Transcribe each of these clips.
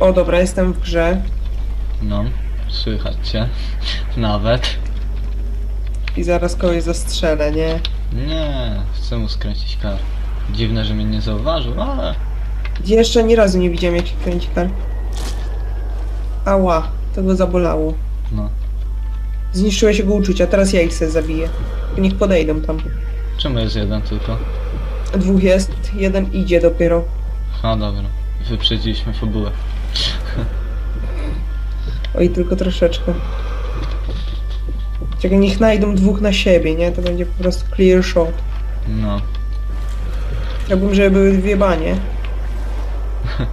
O, dobra, jestem w grze. No, słychać cię. Nawet. I zaraz kogoś zastrzelę, nie? Nie, chcę mu skręcić kar. Dziwne, że mnie nie zauważył, ale... Jeszcze ani razu nie widziałem jak się kręci kar. Ała, to go zabolało. No. Zniszczyłeś jego uczucia, teraz ja ich sobie zabiję. Niech podejdą tam. Czemu jest jeden tylko? Dwóch jest, jeden idzie dopiero. Ha, dobra. Wyprzedziliśmy fabułę. Oj, tylko troszeczkę. Czekaj, niech znajdą dwóch na siebie, nie? To będzie po prostu clear shot. No. Chciałbym, żeby były dwie banie.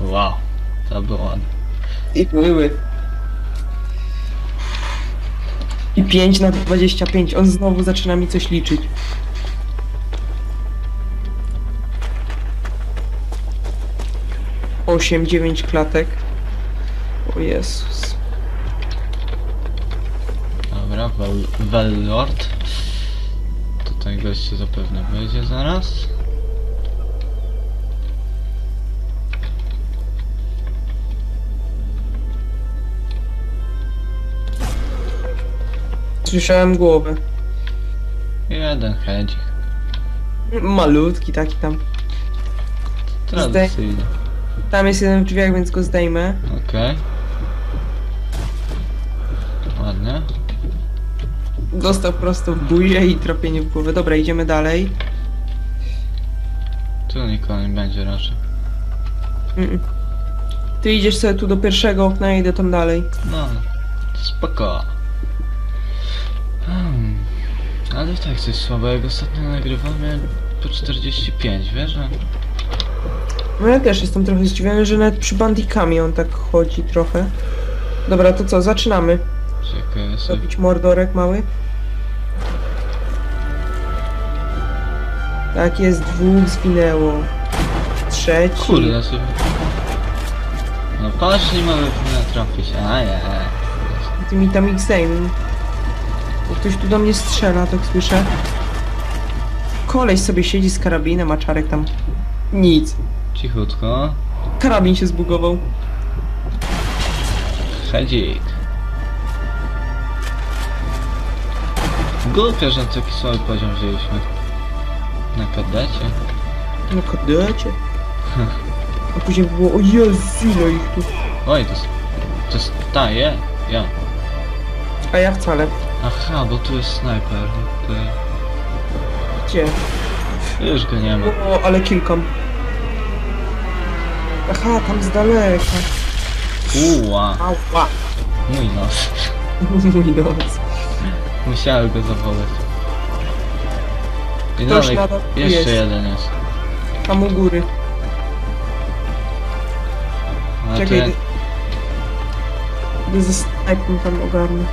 Wow. To było ładne. I były. I 5 na 25. On znowu zaczyna mi coś liczyć. Osiem, dziewięć klatek. O Jezus. Dobra, Wel Wellord. Tutaj goście zapewne będzie zaraz. Słyszałem głowę. Jeden hedzik. Malutki taki tam. Tradycyjnie. Tam jest jeden w drzwiach, więc go zdejmę. Okej. Ładnie. Dostał prosto w buzię i tropienie w głowę. Dobra, idziemy dalej. Tu nikogo nie będzie raczej. Mm. Ty idziesz sobie tu do pierwszego okna, ja idę tam dalej. No, spoko. Hmm. Ale i tak coś słabego. Ostatnio nagrywamy po 45, wiesz? No ja też jestem trochę zdziwiony, że nawet przy bandikami on tak chodzi trochę. Dobra, to co, zaczynamy. Czekaj, ja sobie... Robić mordorek mały. Tak jest, dwóch zginęło. Trzeci. Kurde, sobie... No patrz, nie mamy trafić. A nie. Ty mi tam x Bo ktoś tu do mnie strzela, tak słyszę. Koleś sobie siedzi z karabinem, a czarek tam... Nic. Cichutko. Karabin się zbugował. Hedzik. Głupio, że taki słaby poziom wzięliśmy. Na kadecie. No kadecie. A później było, o Jezu, ile ich tu. Oj, to jest... To jest... Ta, je. Ja. A ja wcale. Aha, bo tu jest snajper. Okej. Gdzie? Już go nie ma. O, ale kilkam. Aha, tam z daleka. Uła. Ała. Mój nos. Mój nos. Musiałem go zawołać. I Ktoś dalej, nadal tu jeszcze jest. jeden jest. Tam u góry. A Czekaj, idę- idę ze snajpem tam ogarnę.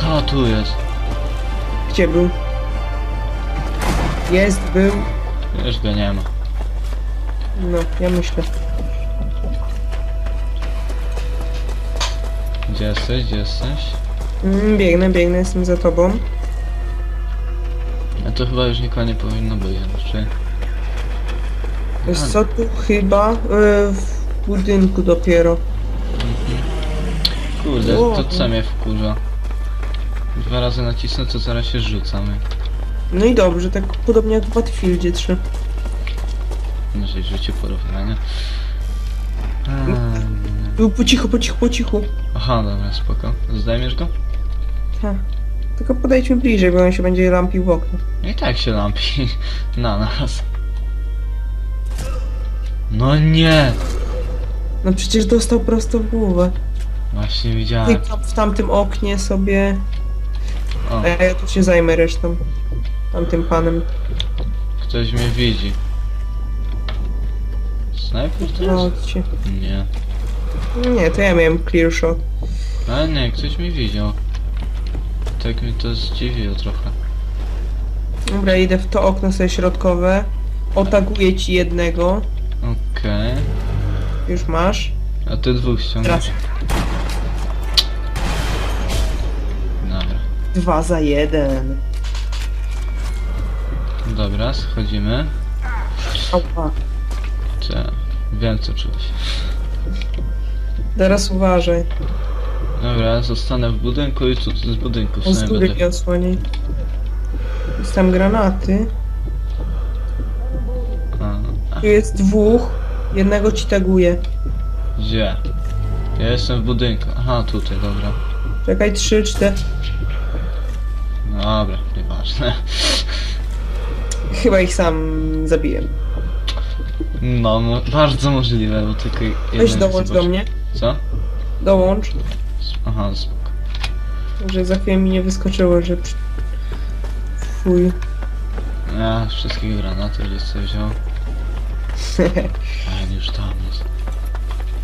ha, tu jest. Gdzie był? Jest, był. Już go nie ma. No, ja myślę. Gdzie jesteś, gdzie jesteś? Mm, biegnę, biegnę, jestem za tobą. A to chyba już nikogo nie powinno być, czy... Wiesz co, tu chyba y, w budynku dopiero. Kurde, O, to co mnie wkurza? Dwa razy nacisnę, to zaraz się rzucamy. No i dobrze, tak podobnie jak w Battlefieldzie 3. Może życie porównania. Ehm, Był po cichu, po cichu, po cichu. Aha, dobra, spoko. Zdejmiesz go? Ha. Tylko podejdźmy bliżej, bo on się będzie lampił w okno. I tak się lampi na nas. No nie! No przecież dostał prosto w głowę. Właśnie Ty widziałem. tam w tamtym oknie sobie... O, A ja tu się zajmę resztą. Tamtym panem. ktoś mnie widzi. Snajper to jest? Chodźcie. Nie. Nie, to ja miałem clear shot. Ale nie, ktoś mnie widział. Tak mnie to zdziwiło trochę. Dobra, idę w to okno sobie środkowe. Otaguję ci jednego. Okej. Już masz. A ty dwóch ściągasz. Dobra. dwa za jeden. Dobra, schodzimy. Cze, wiem co czułeś. Teraz uważaj. Dobra, zostanę w budynku i tu z budynku w z sumie góry będę. osłaniaj. Jest tam granaty. A, Tu jest dwóch. Jednego ci taguje. gdzie? Ja jestem w budynku. Aha, tutaj, dobra. Czekaj, trzy, cztery. Dobra, nieważne. Chyba ich sam zabiję. No, mo bardzo możliwe, bo tylko Weź jeden dołącz do mnie. Co? Dołącz. Aha, spoko. Że za chwilę mi nie wyskoczyło, że... przy- Fuj. Ja wszystkie granaty gdzieś sobie wziął. A już tam jest.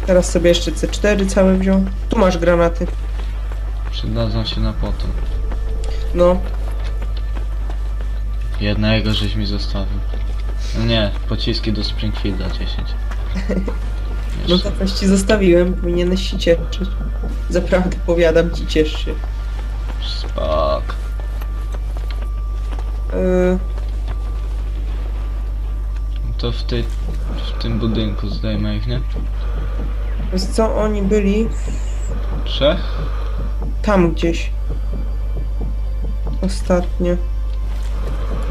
Teraz sobie jeszcze C4 całe wziął. Tu masz granaty. Przydadzą się na potem. No. Jednego żeś mi zostawił. No nie, pociski do Springfielda 10. No Jeszcze. to coś ci zostawiłem. Powinieneś się cieszyć. Zaprawdę powiadam ci, ciesz się. Spok. Yy, To w tej... w tym budynku zdejmę ich, nie? wiesz co, oni byli Trzech? tam gdzieś. Ostatnio.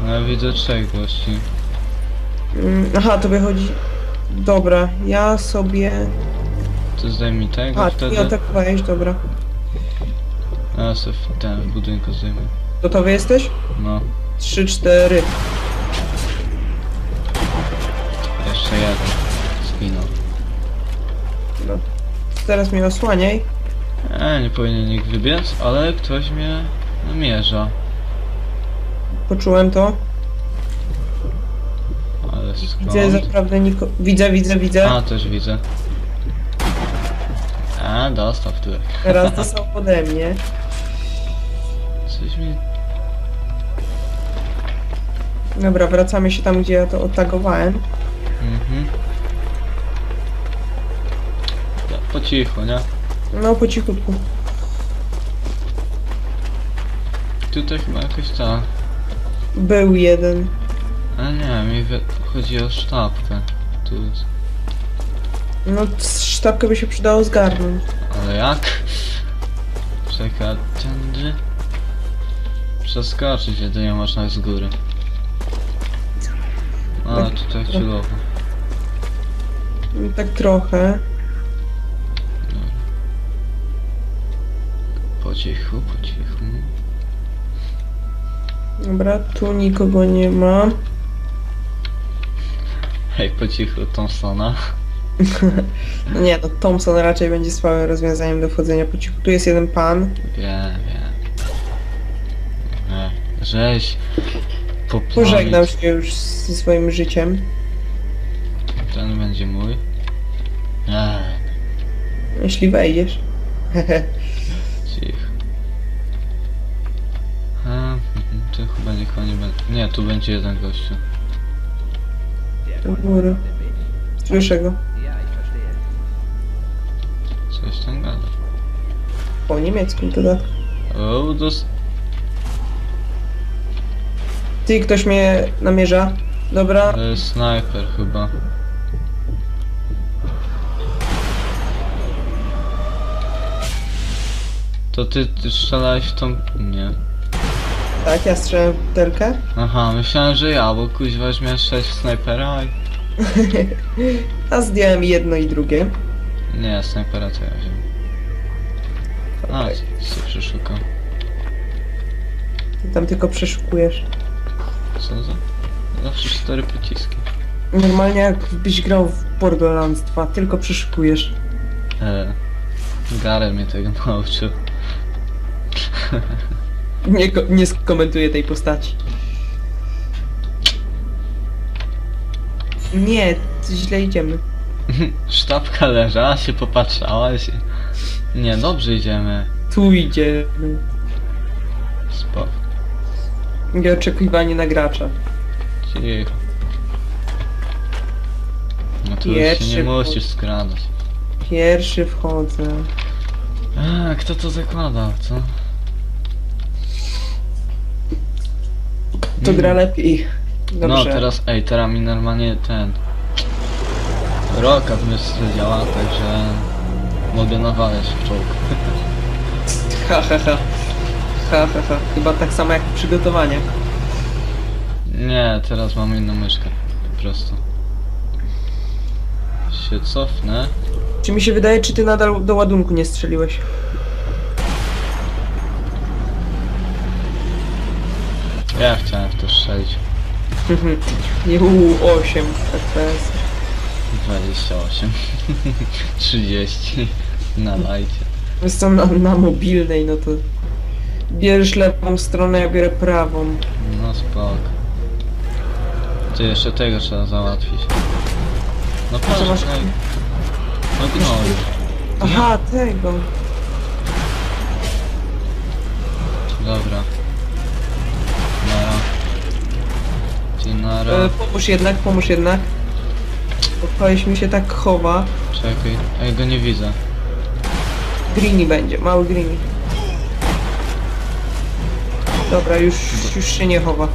No ja widzę trzech gości. Mm, aha, to wychodzi... Dobra, ja sobie... To zdejmij tego A, wtedy. ty atakowałeś, dobra. A ja sobie w ten w budynku zdejmę. Gotowy jesteś? No, Trzy, cztery. jeszcze jeden. Zginął. No. Teraz mnie osłaniaj. E, nie powinien nikt wybiec, ale ktoś mnie namierza. Poczułem to. Ale Widzę skąd? naprawdę niko... Widzę, widzę, widzę. A, też widzę. A, dostał w tyłek. Teraz dostał ode mnie. Coś mi... Dobra, wracamy się tam, gdzie ja to otagowałem. Mhm. Ja, po cichu, nie? No, po cichutku. Tutaj chyba jakoś ta... Był jeden. A nie, mi wi- chodzi o sztabkę. Tu jest. No, sztabkę by się przydało zgarnąć. Ale jak? Czekaj, tędy? Przeskoczyć jedynie można z góry. A, tutaj chwilowo. Tak trochę. Po cichu, po cichu. Dobra, tu nikogo nie ma. Hej, po cichu, Thompsona. No nie, no Thompson raczej będzie słabym rozwiązaniem do wchodzenia po cichu. Tu jest jeden pan. Wiem, wiem. Nie, żeś poplamić. Pożegnał się już ze swoim życiem. Ten będzie mój. Nie, Jeśli wejdziesz. tu chyba nikogo nie będzie. Nie, tu będzie jeden gościu. Do góry. Słyszę go. Coś tam gada. Po niemiecku dodatku. O, dos... Ty, ktoś mnie namierza. Dobra, To jest snajper chyba. To ty, ty strzelałeś w tą... Nie. Tak, ja strzelam w butelkę. Aha, myślałem, że ja, bo kuźwa już miałem strzelać w snajpera, i... A zdjąłem jedno i drugie. Nie, snajpera to ja wziąłem. A, Okej. co przeszukam. Ty tam tylko przeszukujesz. Co za... Zawsze cztery pociski. Normalnie jakbyś grał w Borderlands 2, tylko przeszukujesz. E, Garen mnie tego nauczył. Nie, nie skomentuję tej postaci. Nie, źle idziemy. Sztabka leżała, się popatrzała się. Nie, dobrze idziemy. Tu idziemy. Spoko. Oczekiwanie na gracza. Cicho. No tu już Pierwszy się nie musisz skradać. Pierwszy wchodzę. A, kto to zakładał, co? To Mm. gra lepiej. Dobrze. No teraz, ej, teraz mi normalnie ten... Rokat myślę działa, także... Mogę nawalać w czołg. Ha, ha, ha. Ha, ha, ha. Chyba tak samo jak przygotowanie. Nie, teraz mam inną myszkę. Po prostu. Się cofnę. Czy mi się wydaje, czy ty nadal do ładunku nie strzeliłeś? Ja chciałem w to strzelić. Juuu, 8 FPS. 28. 30. Na lajcie. Jest to na, na mobilnej, no to... Bierzesz lewą stronę, ja biorę prawą. No spoko. Ty jeszcze tego trzeba załatwić. No proszę, masz? no, no gnoju. Aha, tego. Dobra. Dzień nara. E, pomóż jednak, pomóż jednak. Bo koleś mi się tak chowa. Czekaj, ja go nie widzę. Greeny będzie, mały greeny. Dobra, już, już się nie chowa.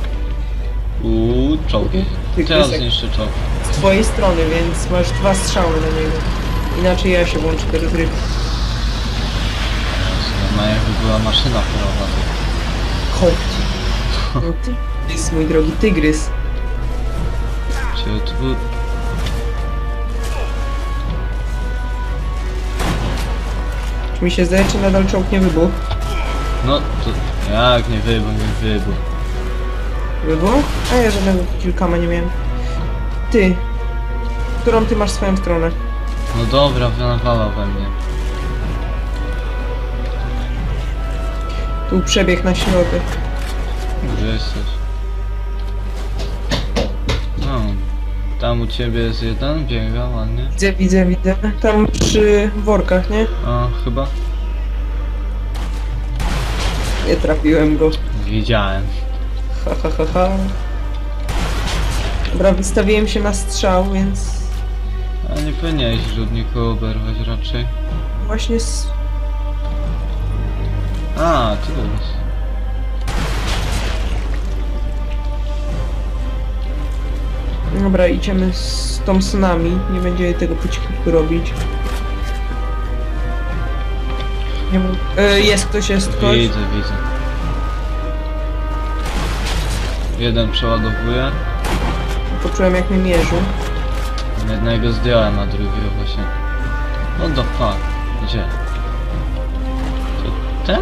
Uuu, czołgi. Ty, Teraz Krysek. zniszczy czołg. Z twojej strony, więc masz dwa strzały na niego. Inaczej ja się włączę do rozgrywki. Ma jakby była maszyna polowa. Kot. No ty jest mój drogi tygrys. Czy tu. Czy mi się zdaje, czy nadal czołg nie wybuchł? No to... Jak nie wybuch, nie wybuch. Wybuchł? A ja żadnego kilkama nie miałem. Ty. Którą ty masz swoją stronę? No dobra, wynawala we mnie. Tu przebieg na środek. Gdzie jesteś? Tam u ciebie jest jeden, biega ładnie. Widzę, widzę, widzę. Tam przy workach, nie? A, chyba? Nie trafiłem go. Widziałem. Ha, ha, ha, ha. Dobra, wystawiłem się na strzał, więc A nie powinieneś rzutniku oberwać raczej. właśnie s... A, tu jest. Dobra, idziemy z Thompsonami. Nie będziemy tego po cichutku robić. Nie wiem. E, jest ktoś, jest ktoś. Widzę, widzę. Jeden przeładowuje. Poczułem jak mnie mierzył. Jednego zdjąłem, a drugiego właśnie. What the fuck? Gdzie? To ten?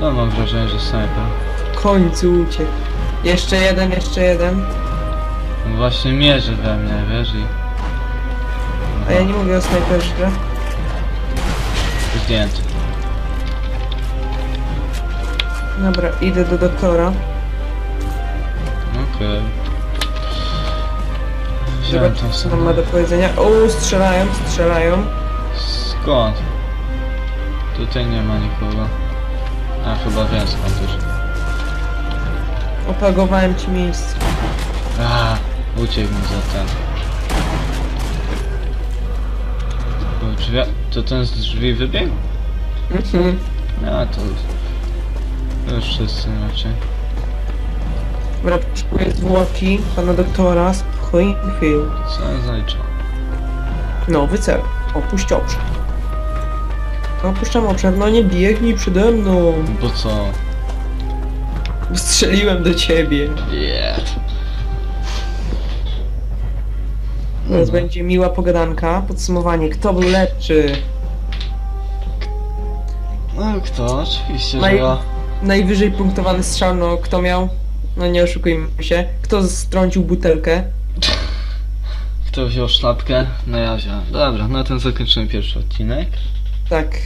No mam wrażenie, że snajper. W końcu uciekł. Jeszcze jeden, jeszcze jeden. On właśnie mierzy we mnie, wiesz i... A ja nie mówię o snajperze. Zdjęty. Dobra, idę do doktora. Okej. Wziąłem Zobacz, tą co nam ma samą. do powiedzenia. O, strzelają, strzelają. Skąd? Tutaj nie ma nikogo. A chyba wiem skąd już. Opagowałem ci miejsce. A, uciekł mi za ten. To drzwi... To ten z drzwi wybiegł? Mhm. A, to... To już wszyscy raczej. Dobra, potrzebuję zwłoki pana doktora z Springfield. Co ja zaliczam? Nowy cel. Opuść obszar. Opuszczam obszar. No nie biegnij przede mną. Bo co? Strzeliłem do ciebie. Yeah. Teraz Mhm. będzie miła pogadanka. Podsumowanie. Kto był lepszy? No kto? Oczywiście, że Naj- ja. Najwyżej punktowany strzał, no kto miał? No nie oszukujmy się. Kto strącił butelkę? Kto wziął szlapkę? No ja wziąłem. Dobra, na tym zakończymy pierwszy odcinek. Tak.